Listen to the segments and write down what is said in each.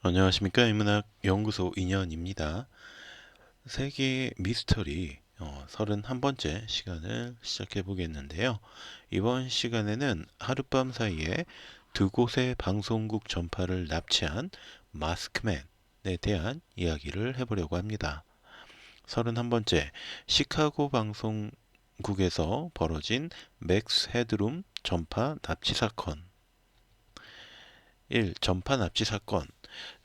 안녕하십니까 인문학 연구소 인연입니다. 세계 미스터리 어, 31번째 시간을 시작해 보겠는데요. 이번 시간에는 하룻밤 사이에 두 곳의 방송국 전파를 납치한 마스크맨에 대한 이야기를 해보려고 합니다. 31번째 시카고 방송국에서 벌어진 맥스 헤드룸 전파 납치 사건 1. 전파 납치 사건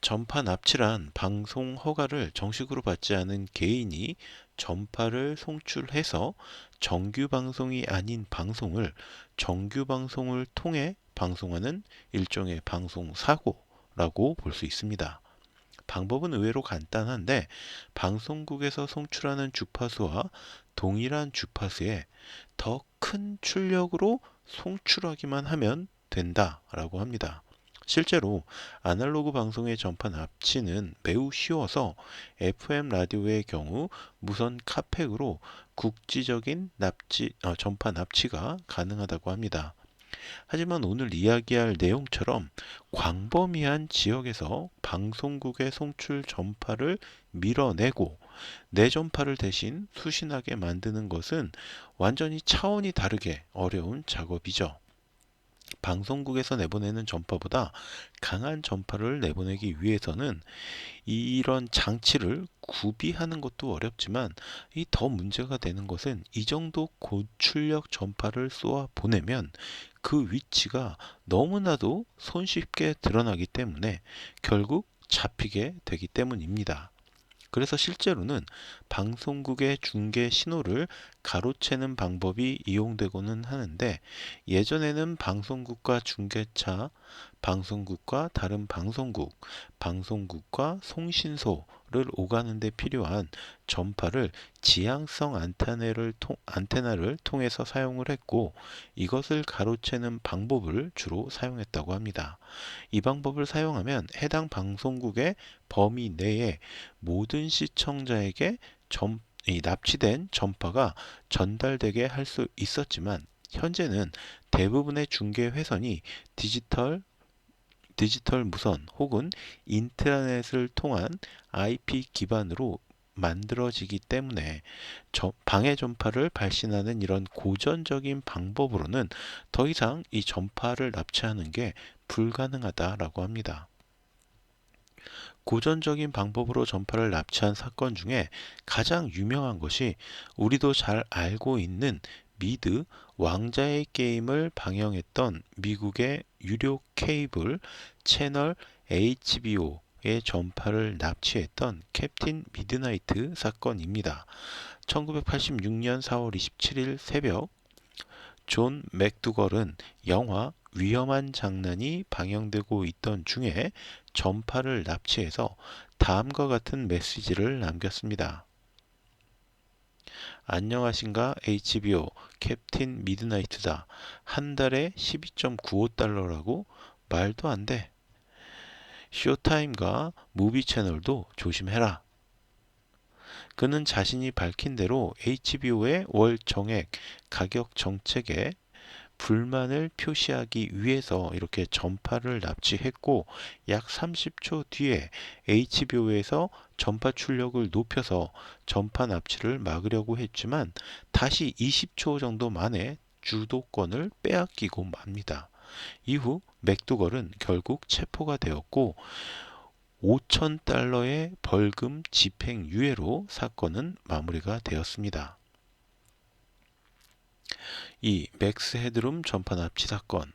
전파 납치란 방송 허가를 정식으로 받지 않은 개인이 전파를 송출해서 정규 방송이 아닌 방송을 정규 방송을 통해 방송하는 일종의 방송 사고라고 볼 수 있습니다. 방법은 의외로 간단한데 방송국에서 송출하는 주파수와 동일한 주파수에 더 큰 출력으로 송출하기만 하면 된다라고 합니다. 실제로 아날로그 방송의 전파 납치는 매우 쉬워서 FM 라디오의 경우 무선 카팩으로 국지적인 납치, 어, 전파 납치가 가능하다고 합니다. 하지만 오늘 이야기할 내용처럼 광범위한 지역에서 방송국의 송출 전파를 밀어내고 내 전파를 대신 수신하게 만드는 것은 완전히 차원이 다르게 어려운 작업이죠. 방송국에서 내보내는 전파보다 강한 전파를 내보내기 위해서는 이런 장치를 구비하는 것도 어렵지만 이 더 문제가 되는 것은 이 정도 고출력 전파를 쏘아 보내면 그 위치가 너무나도 손쉽게 드러나기 때문에 결국 잡히게 되기 때문입니다. 그래서 실제로는 방송국의 중계 신호를 가로채는 방법이 이용되고는 하는데 예전에는 방송국과 중계차, 방송국과 다른 방송국, 방송국과 송신소 를 오가는 데 필요한 전파를 지향성 안테나를, 통, 안테나를 통해서 사용을 했고 이것을 가로채는 방법을 주로 사용했다고 합니다. 이 방법을 사용하면 해당 방송국의 범위 내에 모든 시청자에게 전, 이 납치된 전파가 전달되게 할 수 있었지만 현재는 대부분의 중계 회선이 디지털 디지털 무선 혹은 인트라넷을 통한 IP 기반으로 만들어지기 때문에 방해 전파를 발신하는 이런 고전적인 방법으로는 더 이상 이 전파를 납치하는 게 불가능하다라고 합니다. 고전적인 방법으로 전파를 납치한 사건 중에 가장 유명한 것이 우리도 잘 알고 있는 미드 왕자의 게임을 방영했던 미국의 유료 케이블 채널 HBO의 전파를 납치했던 캡틴 미드나이트 사건입니다. 1986년 4월 27일 새벽 존 맥두걸은 영화 위험한 장난이 방영되고 있던 중에 전파를 납치해서 다음과 같은 메시지를 남겼습니다. 안녕하신가 HBO 캡틴 미드나이트다. 한 달에 12.95달러라고 말도 안 돼. 쇼타임과 무비 채널도 조심해라. 그는 자신이 밝힌 대로 HBO의 월 정액 가격 정책에 불만을 표시하기 위해서 이렇게 전파를 납치했고 약 30초 뒤에 HBO에서 전파 출력을 높여서 전파 납치를 막으려고 했지만 다시 20초 정도 만에 주도권을 빼앗기고 맙니다. 이후 맥두걸은 결국 체포가 되었고 5천 달러의 벌금 집행유예로 사건은 마무리가 되었습니다. 이 맥스 헤드룸 전파 납치 사건.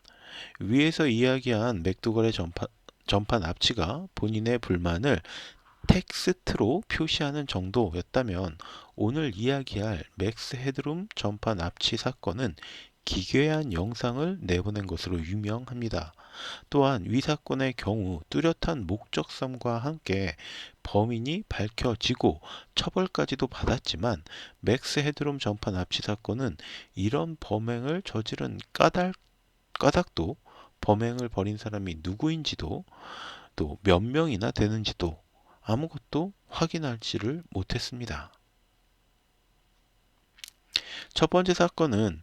위에서 이야기한 맥두걸의 전파, 전파 납치가 본인의 불만을 텍스트로 표시하는 정도였다면 오늘 이야기할 맥스 헤드룸 전파 납치 사건은 기괴한 영상을 내보낸 것으로 유명합니다. 또한 위 사건의 경우 뚜렷한 목적성과 함께 범인이 밝혀지고 처벌까지도 받았지만 맥스 헤드룸 전파 납치 사건은 이런 범행을 저지른 까닭, 까닭도 범행을 벌인 사람이 누구인지도 또 몇 명이나 되는지도 아무것도 확인할지를 못했습니다. 첫 번째 사건은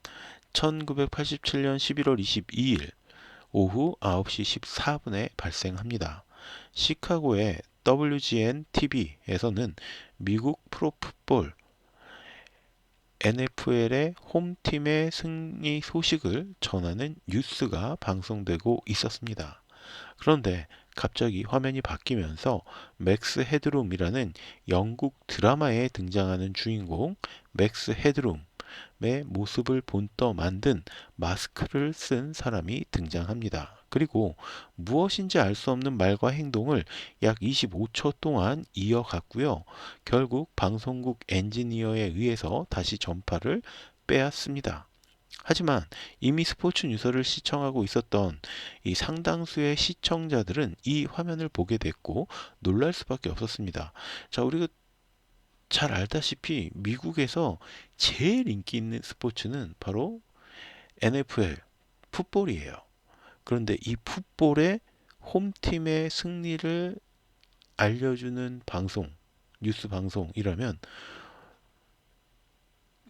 1987년 11월 22일 오후 9시 14분에 발생합니다. 시카고의 WGN TV에서는 미국 프로풋볼 NFL의 홈팀의 승리 소식을 전하는 뉴스가 방송되고 있었습니다. 그런데 갑자기 화면이 바뀌면서 맥스 헤드룸이라는 영국 드라마에 등장하는 주인공 맥스 헤드룸 의 모습을 본떠 만든 마스크를 쓴 사람이 등장합니다. 그리고 무엇인지 알 수 없는 말과 행동을 약 25초 동안 이어갔고요. 결국 방송국 엔지니어에 의해서 다시 전파를 빼앗습니다. 하지만 이미 스포츠 뉴스를 시청하고 있었던 이 상당수의 시청자들은 이 화면을 보게 됐고 놀랄 수밖에 없었습니다. 자, 우리가 잘 알다시피 미국에서 제일 인기 있는 스포츠는 바로 NFL, 풋볼이에요. 그런데 이 풋볼의 홈팀의 승리를 알려주는 방송, 뉴스 방송이라면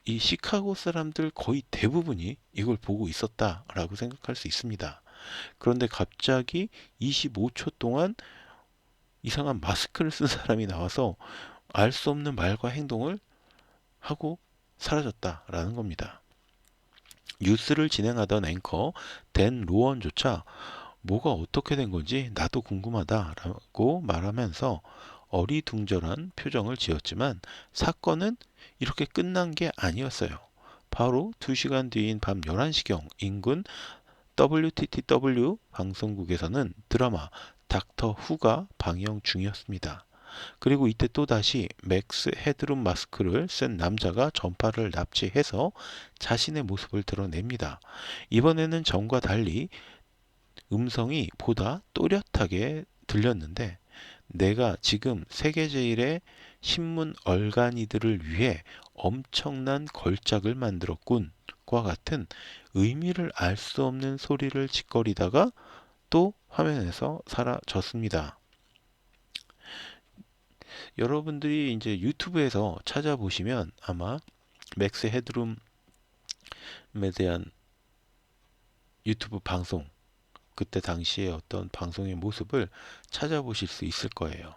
이 시카고 사람들 거의 대부분이 이걸 보고 있었다라고 생각할 수 있습니다. 그런데 갑자기 25초 동안 이상한 마스크를 쓴 사람이 나와서 알 수 없는 말과 행동을 하고 사라졌다라는 겁니다. 뉴스를 진행하던 앵커 댄 로원조차 뭐가 어떻게 된 건지 나도 궁금하다라고 말하면서 어리둥절한 표정을 지었지만 사건은 이렇게 끝난 게 아니었어요. 바로 2시간 뒤인 밤 11시경 인근 WTTW 방송국에서는 드라마 닥터 후가 방영 중이었습니다. 그리고 이때 또다시 맥스 헤드룸 마스크를 쓴 남자가 전파를 납치해서 자신의 모습을 드러냅니다. 이번에는 전과 달리 음성이 보다 또렷하게 들렸는데 내가 지금 세계 제일의 신문 얼간이들을 위해 엄청난 걸작을 만들었군 과 같은 의미를 알 수 없는 소리를 짓거리다가 또 화면에서 사라졌습니다. 여러분들이 이제 유튜브에서 찾아보시면 아마 맥스 헤드룸에 대한 유튜브 방송 그때 당시에 어떤 방송의 모습을 찾아보실 수 있을 거예요.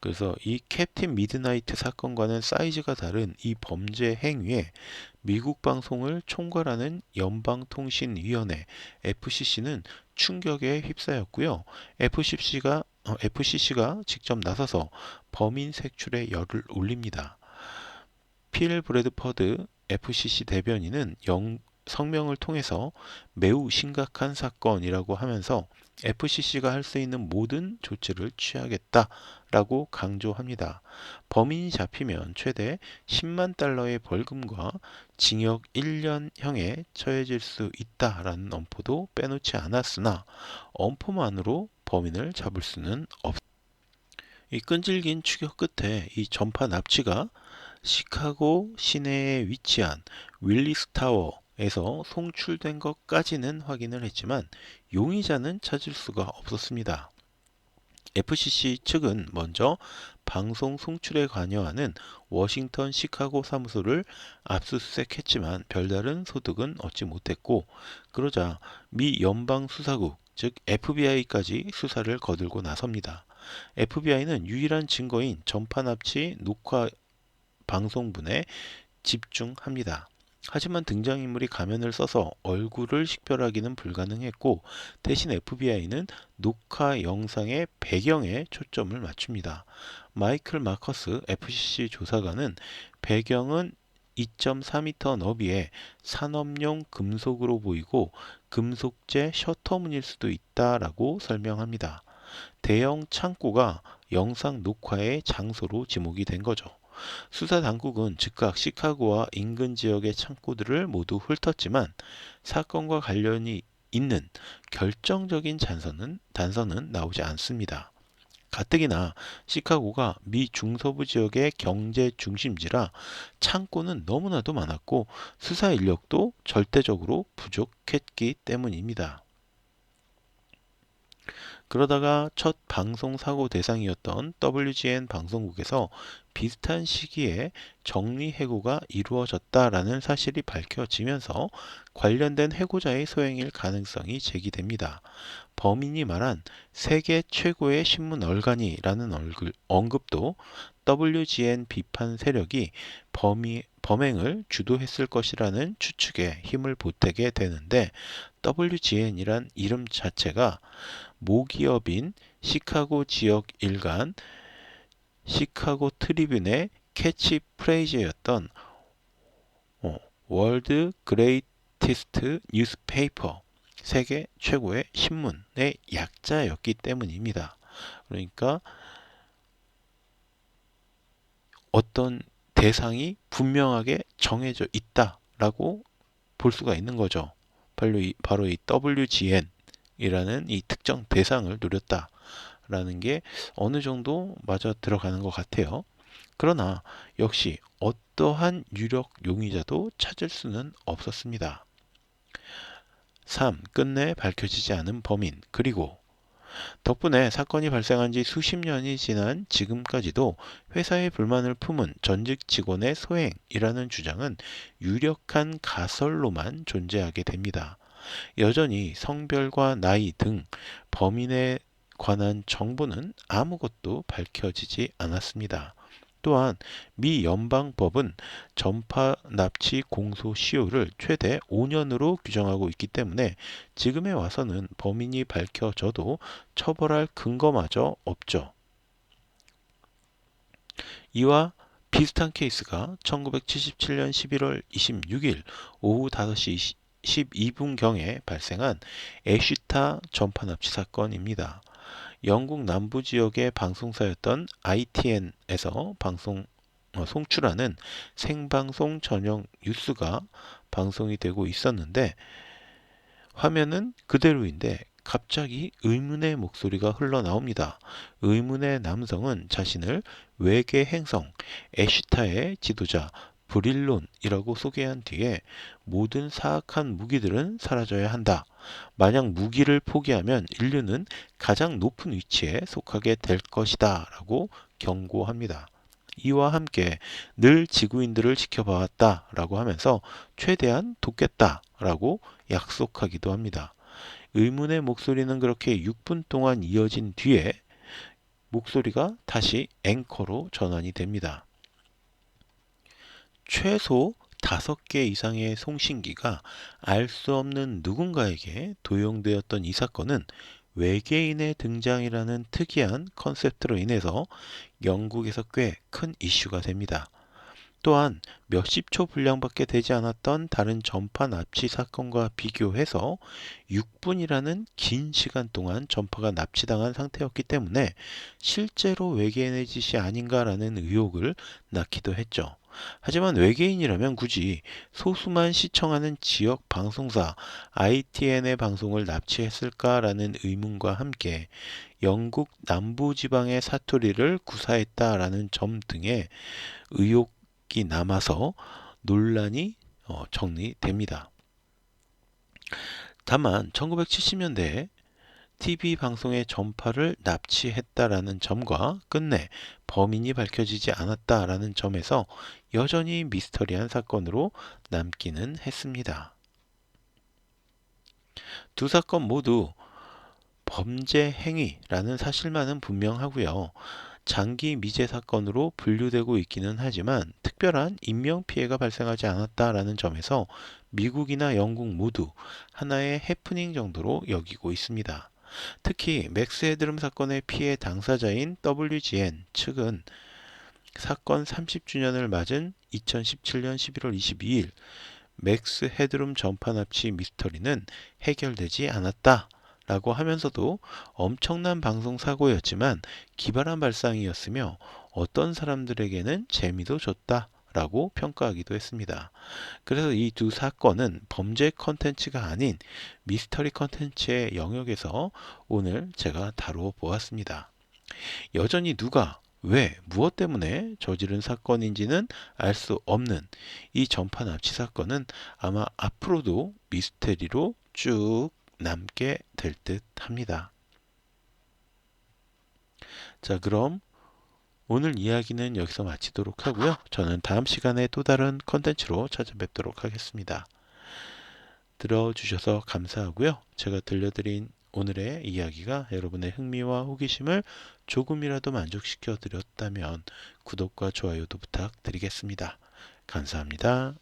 그래서 이 캡틴 미드나이트 사건과는 사이즈가 다른 이 범죄 행위에 미국 방송을 총괄하는 연방통신위원회 FCC는 충격에 휩싸였고요. FCC가 어, FCC가 직접 나서서 범인 색출에 열을 올립니다. 필 브래드퍼드 FCC 대변인은 영, 성명을 통해서 매우 심각한 사건이라고 하면서 FCC가 할 수 있는 모든 조치를 취하겠다라고 강조합니다. 범인이 잡히면 최대 10만 달러의 벌금과 징역 1년형에 처해질 수 있다라는 엄포도 빼놓지 않았으나 엄포만으로 범인을 잡을 수는 없. 이 끈질긴 추격 끝에 이 전파 납치가 시카고 시내에 위치한 윌리스 타워 에서 송출된 것까지는 확인을 했지만 용의자는 찾을 수가 없었습니다. FCC 측은 먼저 방송 송출에 관여하는 워싱턴 시카고 사무소를 압수수색했지만 별다른 소득은 얻지 못했고 그러자 미 연방 수사국 즉 FBI까지 수사를 거들고 나섭니다. FBI는 유일한 증거인 전파 납치 녹화 방송분에 집중합니다. 하지만 등장인물이 가면을 써서 얼굴을 식별하기는 불가능했고 대신 FBI는 녹화 영상의 배경에 초점을 맞춥니다. 마이클 마커스 FCC 조사관은 배경은 2.4m 너비의 산업용 금속으로 보이고 금속재 셔터문일 수도 있다라고 설명합니다. 대형 창고가 영상 녹화의 장소로 지목이 된 거죠. 수사 당국은 즉각 시카고와 인근 지역의 창고들을 모두 훑었지만 사건과 관련이 있는 결정적인 단서는, 단서는 나오지 않습니다. 가뜩이나 시카고가 미 중서부 지역의 경제 중심지라 창고는 너무나도 많았고 수사 인력도 절대적으로 부족했기 때문입니다. 그러다가 첫 방송 사고 대상이었던 WGN 방송국에서 비슷한 시기에 정리 해고가 이루어졌다라는 사실이 밝혀지면서 관련된 해고자의 소행일 가능성이 제기됩니다. 범인이 말한 세계 최고의 신문 얼간이라는 얼굴, 언급도 WGN 비판 세력이 범이, 범행을 주도했을 것이라는 추측에 힘을 보태게 되는데 WGN이란 이름 자체가 모기업인 시카고 지역 일간 시카고 트리뷴의 캐치 프레이즈였던 어, 월드 그레이티스트 뉴스페이퍼 세계 최고의 신문의 약자였기 때문입니다. 그러니까 어떤 대상이 분명하게 정해져 있다라고 볼 수가 있는 거죠. 바로 이, 바로 이 WGN이라는 이 특정 대상을 노렸다 라는 게 어느 정도 맞아 들어가는 것 같아요. 그러나 역시 어떠한 유력 용의자도 찾을 수는 없었습니다. 3. 끝내 밝혀지지 않은 범인 그리고 덕분에 사건이 발생한 지 수십 년이 지난 지금까지도 회사의 불만을 품은 전직 직원의 소행이라는 주장은 유력한 가설로만 존재하게 됩니다. 여전히 성별과 나이 등 범인에 관한 정보는 아무것도 밝혀지지 않았습니다. 또한 미 연방법은 전파 납치 공소 시효를 최대 5년으로 규정하고 있기 때문에 지금에 와서는 범인이 밝혀져도 처벌할 근거마저 없죠. 이와 비슷한 케이스가 1977년 11월 26일 오후 5시 12분경에 발생한 에쉬타 전파 납치 사건입니다. 영국 남부 지역의 방송사였던 ITN에서 방송 어, 송출하는 생방송 전용 뉴스가 방송이 되고 있었는데 화면은 그대로인데 갑자기 의문의 목소리가 흘러나옵니다. 의문의 남성은 자신을 외계 행성 에시타의 지도자 브릴론이라고 소개한 뒤에 모든 사악한 무기들은 사라져야 한다. 만약 무기를 포기하면 인류는 가장 높은 위치에 속하게 될 것이다. 라고 경고합니다. 이와 함께 늘 지구인들을 지켜봐왔다. 라고 하면서 최대한 돕겠다. 라고 약속하기도 합니다. 의문의 목소리는 그렇게 6분 동안 이어진 뒤에 목소리가 다시 앵커로 전환이 됩니다. 최소 다섯 개 이상의 송신기가 알 수 없는 누군가에게 도용되었던 이 사건은 외계인의 등장이라는 특이한 컨셉트로 인해서 영국에서 꽤 큰 이슈가 됩니다. 또한 몇십 초 분량밖에 되지 않았던 다른 전파 납치 사건과 비교해서 6분이라는 긴 시간 동안 전파가 납치당한 상태였기 때문에 실제로 외계인의 짓이 아닌가라는 의혹을 낳기도 했죠. 하지만 외계인이라면 굳이 소수만 시청하는 지역 방송사 ITN의 방송을 납치했을까라는 의문과 함께 영국 남부 지방의 사투리를 구사했다라는 점 등의 의혹이 남아서 논란이 어, 정리됩니다. 다만 1970년대에 TV 방송의 전파를 납치했다라는 점과 끝내 범인이 밝혀지지 않았다라는 점에서 여전히 미스터리한 사건으로 남기는 했습니다. 두 사건 모두 범죄 행위라는 사실만은 분명하고요. 장기 미제 사건으로 분류되고 있기는 하지만 특별한 인명 피해가 발생하지 않았다라는 점에서 미국이나 영국 모두 하나의 해프닝 정도로 여기고 있습니다. 특히 맥스 헤드름 사건의 피해 당사자인 WGN 측은 사건 30주년을 맞은 2017년 11월 22일 맥스 헤드룸 전파 납치 미스터리는 해결되지 않았다. 라고 하면서도 엄청난 방송 사고였지만 기발한 발상이었으며 어떤 사람들에게는 재미도 줬다. 라고 평가하기도 했습니다. 그래서 이 두 사건은 범죄 컨텐츠가 아닌 미스터리 컨텐츠의 영역에서 오늘 제가 다루어 보았습니다. 여전히 누가 왜 무엇 때문에 저지른 사건인지는 알 수 없는 이 전파 납치 사건은 아마 앞으로도 미스테리로 쭉 남게 될 듯 합니다. 자, 그럼 오늘 이야기는 여기서 마치도록 하고요. 저는 다음 시간에 또 다른 컨텐츠로 찾아뵙도록 하겠습니다. 들어주셔서 감사하고요. 제가 들려드린 오늘의 이야기가 여러분의 흥미와 호기심을 조금이라도 만족시켜 드렸다면 구독과 좋아요도 부탁드리겠습니다. 감사합니다.